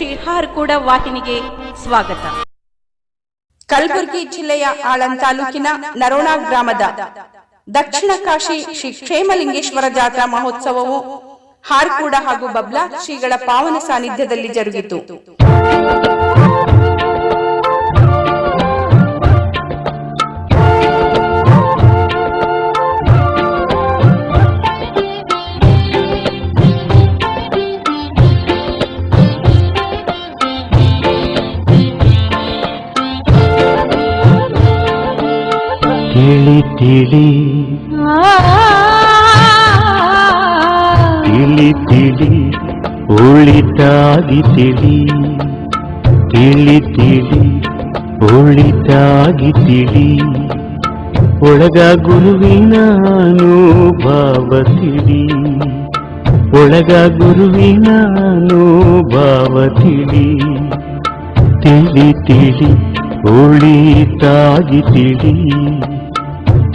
ಶ್ರೀ ಕೂಡ ವಾಹಿನಿಗೆ ಸ್ವಾಗತ. ಕಲಬುರಗಿ ಜಿಲ್ಲೆಯ ಆಳಂದ ತಾಲೂಕಿನ ನರೋಣ ಗ್ರಾಮದ ದಕ್ಷಿಣ ಕಾಶಿ ಶ್ರೀ ಕ್ಷೇಮಲಿಂಗೇಶ್ವರ ಜಾತ್ರಾ ಮಹೋತ್ಸವವು ಹಾರ್ಕೂಡ ಹಾಗೂ ಬಬ್ಲಾ ಶ್ರೀಗಳ ಪಾವನ ಸಾನ್ನಿಧ್ಯದಲ್ಲಿ ಜರುಗಿತು. ತಿಳಿ ತಿಳಿ ತಿಳಿ ತಿಳಿ ಉಳಿತಾಗಿ ತಿಳಿ ತಿಳಿ ತಿಳಿ ಉಳಿತಾಗಿ ತಿಳಿ ಒಳಗ ಗುರುವಿನ ಭಾವ ತಿಳಿ ಒಳಗ ಗುರುವಿನ ಭಾವ ತಿಳಿ ತಿಳಿ ತಿಳಿ ಉಳಿತಾಗಿ ತಿಳಿ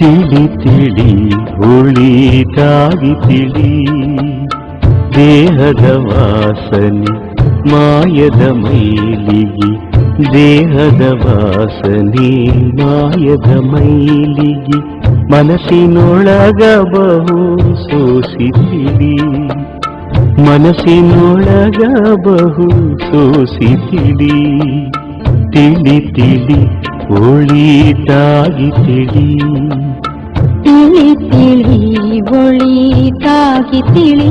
ತಿಳಿ ತಿಳಿ ಉಳಿತಾಗಿ ತಿಳಿ ದೇಹದ ವಾಸನೆ ಮಾಯದ ಮೈಲಿಗೆ ದೇಹದ ವಾಸನೆ ಮಾಯದ ಮೈಲಿಗೆ ಮನಸ್ಸಿನೊಳಗ ಬಹು ಸೋಸಿತಿಳಿ ಮನಸ್ಸಿನೊಳಗ ಬಹು ಸೋಸಿತಿಳಿ ತಿಳಿ ತಿಳಿ ಒಳಿತಾಗಿ ತಿಳಿ ತಿಳಿ ತಿಳಿ ಒಳಿತಾಗಿ ತಿಳಿ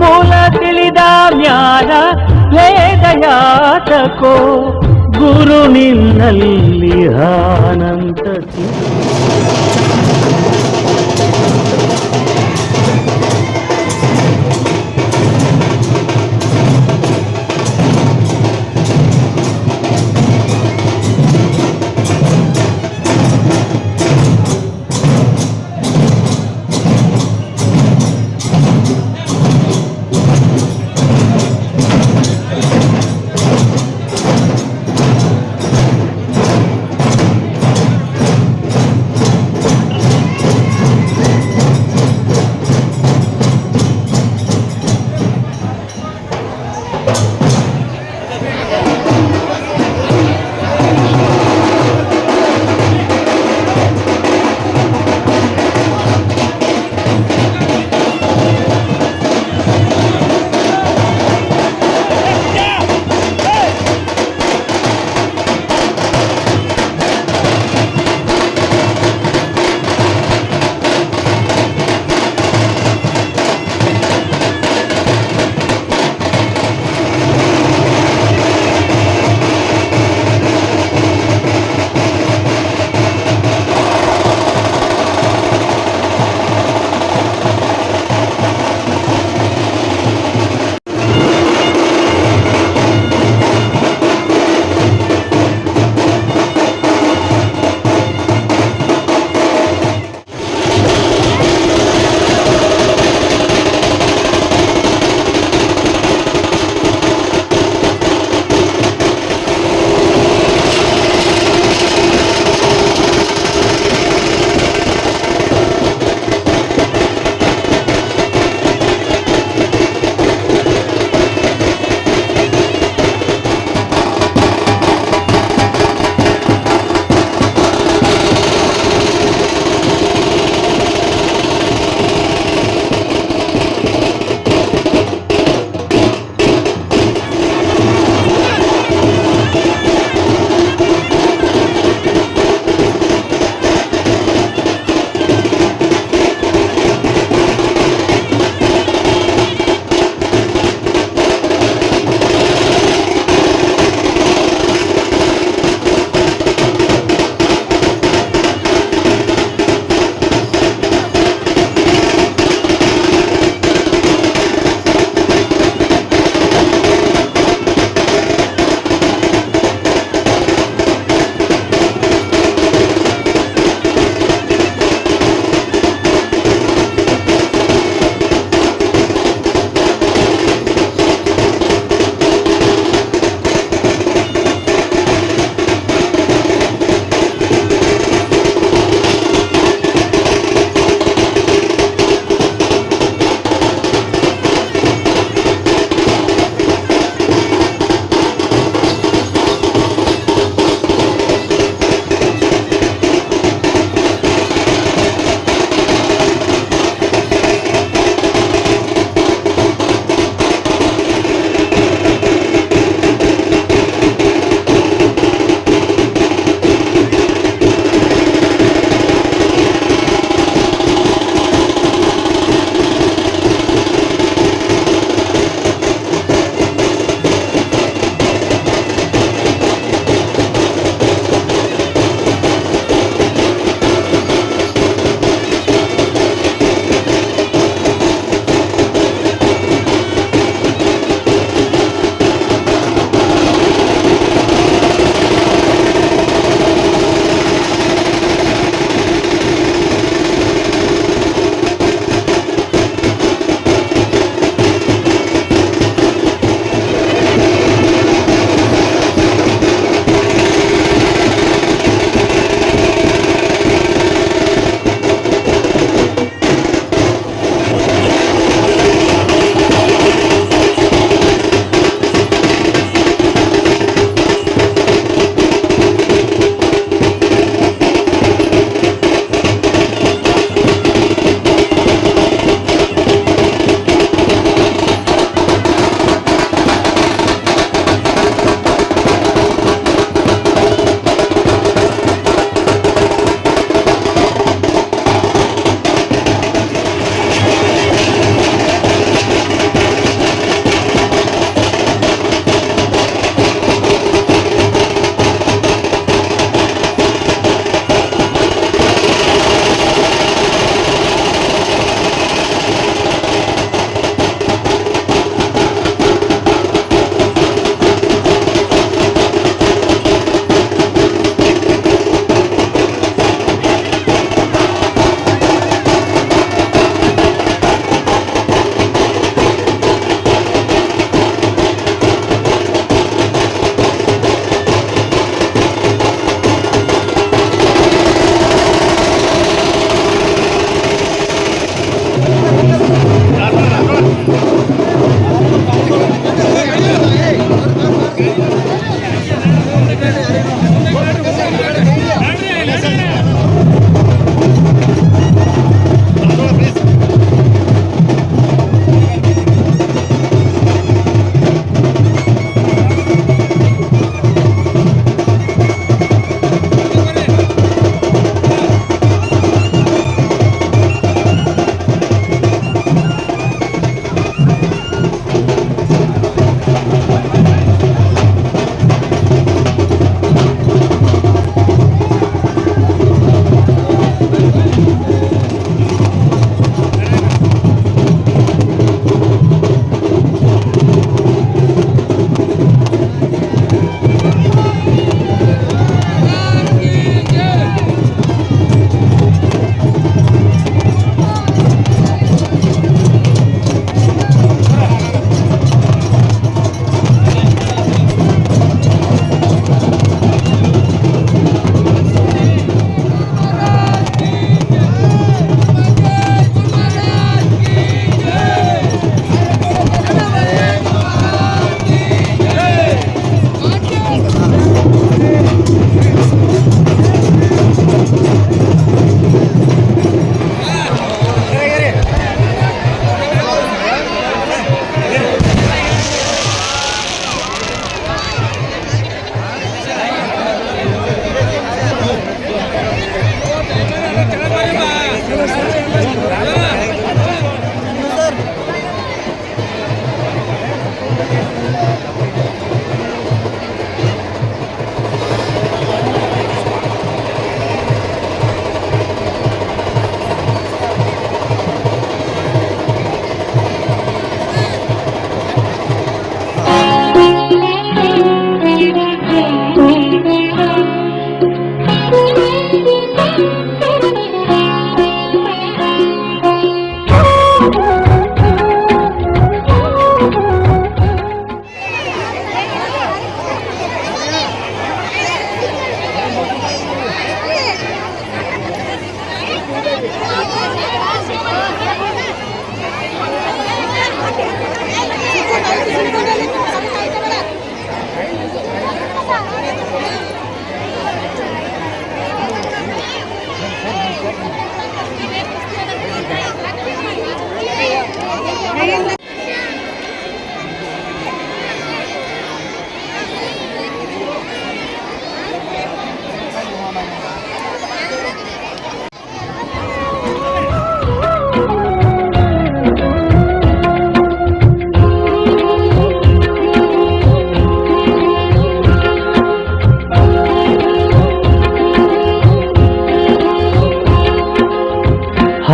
ಮೂಲ ತಿಳಿದ ಮ್ಯಾಲ ಭೇದ ಯಾತಕೋ ಗುರು ನಿನ್ನಲ್ಲಿ ಆನಂದ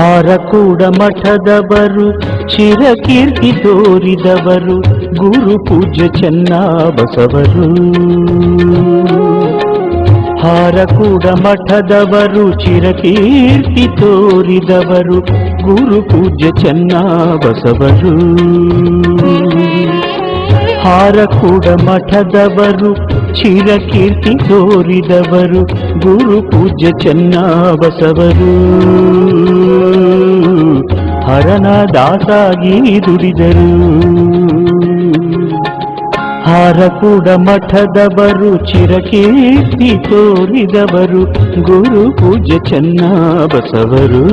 ಹಾರಕೂಡ ಮಠದವರು ಚಿರಕೀರ್ತಿ ತೋರಿದವರು, ಗುರು ಪೂಜ್ಯ ಚೆನ್ನಬಸವರು. ಹಾರಕೂಡ ಮಠದವರು ಚಿರಕೀರ್ತಿ ತೋರಿದವರು, ಗುರು ಪೂಜ್ಯ ಚೆನ್ನಬಸವರು. ಹಾರಕೂಡ ಮಠದವರು ಚಿರಕೀರ್ತಿ ತೋರಿದವರು, ಗುರು ಪೂಜ್ಯ ಚೆನ್ನಬಸವರು. ಹರನ ದಾಸಾಗಿ ದುಡಿದರು. ಹಾರಕೂಡ ಮಠದವರು ಚಿರಕೀರ್ತಿ ತೋರಿದವರು, ಗುರು ಪೂಜ್ಯ ಚೆನ್ನಬಸವರು.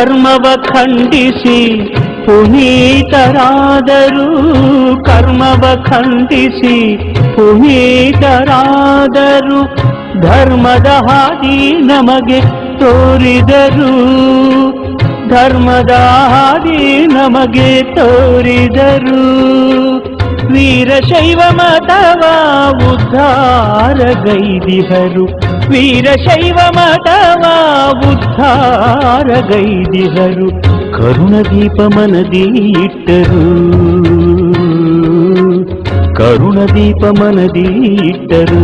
ಕರ್ಮವ ಖಂಡಿಸಿ ಪುನೀತರಾದರು. ಕರ್ಮವ ಖಂಡಿಸಿ ಪುನೀತರಾದರು. ಧರ್ಮದ ಹಾದಿ ನಮಗೆ ತೋರಿದರು. ಧರ್ಮದ ಹಾದಿ ನಮಗೆ ತೋರಿದರು. ವೀರಶೈವ ಮತವ ಉದ್ಧಾರಗೈದಿಹರು ವೀರಶೈವ ಮತವ ಉದ್ಧಾರಗೈದಿಹರು ಕರುಣದೀಪ ಮನದಿ ಇಟ್ಟರು ಕರುಣದೀಪ ಮನದಿ ಇಟ್ಟರು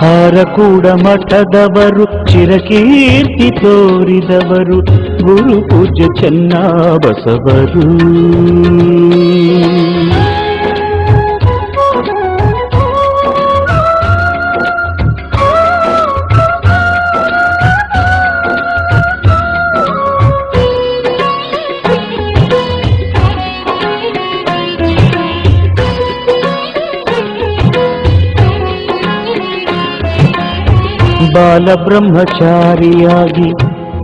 ಹಾರಕೂಡ ಮಠದವರು ಚಿರಕೀರ್ತಿ ತೋರಿದವರು ಗುರು ಪೂಜ್ಯ ಚೆನ್ನಬಸವರು ಬಾಲಬ್ರಹ್ಮಚಾರಿಯಾಗಿ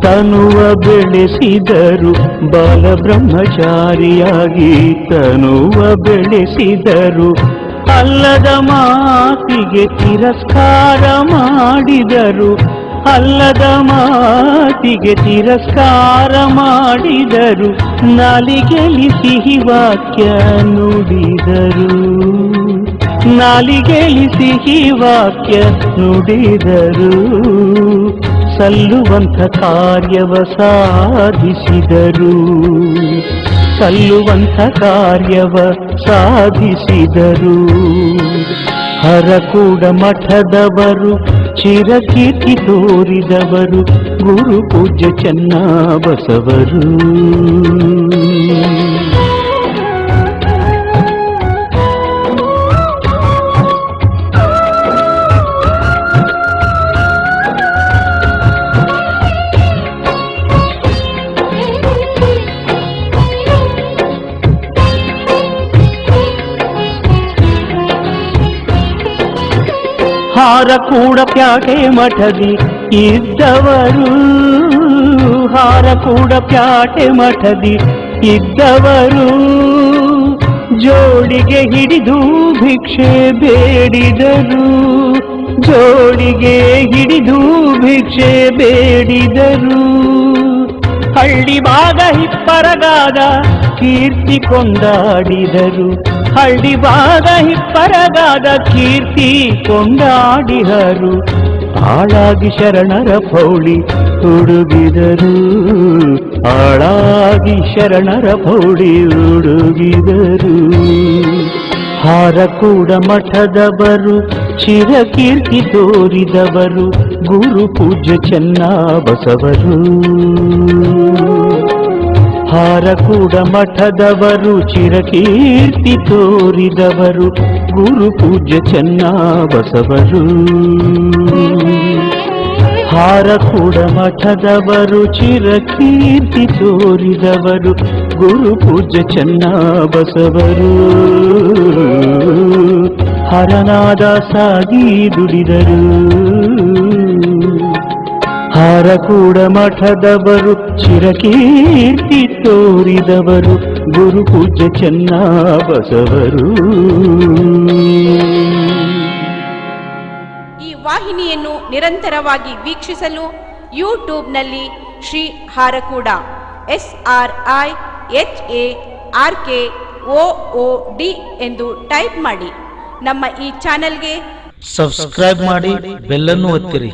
ತನುವ ಬೆಳೆಸಿದರು. ಬಾಲ ಬ್ರಹ್ಮಚಾರಿಯಾಗಿ ತನುವ ಬೆಳೆಸಿದರು. ಅಲ್ಲದ ಮಾತಿಗೆ ತಿರಸ್ಕಾರ ಮಾಡಿದರು. ಅಲ್ಲದ ಮಾತಿಗೆ ತಿರಸ್ಕಾರ ಮಾಡಿದರು. ನಾಲಿಗೆಲಿ ಸಿಹಿ ವಾಕ್ಯ ನುಡಿದರು. ನಾಲಿಗೆಲಿ ಸಿಹಿ ವಾಕ್ಯ ನುಡಿದರು ಸಲ್ಲುವಂಥ ಕಾರ್ಯವ ಸಾಧಿಸಿದರು ಸಲ್ಲುವಂಥ ಕಾರ್ಯವ ಸಾಧಿಸಿದರು ಹರಕೂಡ ಮಠದವರು ಚಿರಕೀರ್ತಿ ತೋರಿದವರು ಗುರು ಪೂಜ್ಯ ಚೆನ್ನಬಸವರು ಹಾರಕೂಡ ಪ್ಯಾಟೆ ಮಠದಿ ಇದ್ದವರು. ಹಾರ ಕೂಡ ಪ್ಯಾಟೆ ಮಠದಿ ಇದ್ದವರು. ಜೋಡಿಗೆ ಹಿಡಿದು ಭಿಕ್ಷೆ ಬೇಡಿದರು. ಜೋಡಿಗೆ ಹಿಡಿದು ಭಿಕ್ಷೆ ಬೇಡಿದರು. ಹಳ್ಳಿ ಭಾಗ ಹಿಪ್ಪರಗಾದ ಕೀರ್ತಿ ಕೊಂಡಾಡಿದರು. ಹಳ್ಳಿ ಭಾಗ ಹಿಪ್ಪರಗಾದ ಕೀರ್ತಿ ಕೊಂಡಾಡಿಹರು ಆಳಾಗಿ ಶರಣರ ಪೌಳಿ ಉಡುಗಿದರು. ಆಳಾಗಿ ಶರಣರ ಪೌಳಿ ಹಾರ ಕೂಡಮಠದವರು ಮಠದವರು ಚಿರಕೀರ್ತಿ ತೋರಿದವರು, ಗುರು ಪೂಜ್ಯ ಚೆನ್ನ ಬಸವರು ಹಾರಕೂಡ ಮಠದವರು ಚಿರಕೀರ್ತಿ ತೋರಿದವರು ಗುರು ಪೂಜ್ಯ ಚೆನ್ನ ಬಸವರು ಹಾರಕೂಡ ಮಠದವರು ಚಿರಕೀರ್ತಿ ತೋರಿದವರು ಗುರು ಪೂಜ್ಯ ಚೆನ್ನ ಬಸವರು ಹರನಾದ ಸಾಗಿ ದುಡಿದರು ಹಾರಕೂಡ ಮಠದವರು ಚಿರಕೀರ್ತಿ ತೋರಿದವರು ಗುರು ಪೂಜ್ಯ ಚೆನ್ನ ಬಸವರು ಈ ವಾಹಿನಿಯನ್ನು ನಿರಂತರವಾಗಿ ವೀಕ್ಷಿಸಲು ಯೂಟ್ಯೂಬ್ನಲ್ಲಿ Shri Harakuda S R I H A R K O O D ಎಂದು ಟೈಪ್ ಮಾಡಿ. ನಮ್ಮ ಈ ಚಾನೆಲ್ಗೆ ಸಬ್ಸ್ಕ್ರೈಬ್ ಮಾಡಿ ಬೆಲ್ಲನ್ನು ಒತ್ತಿರಿ.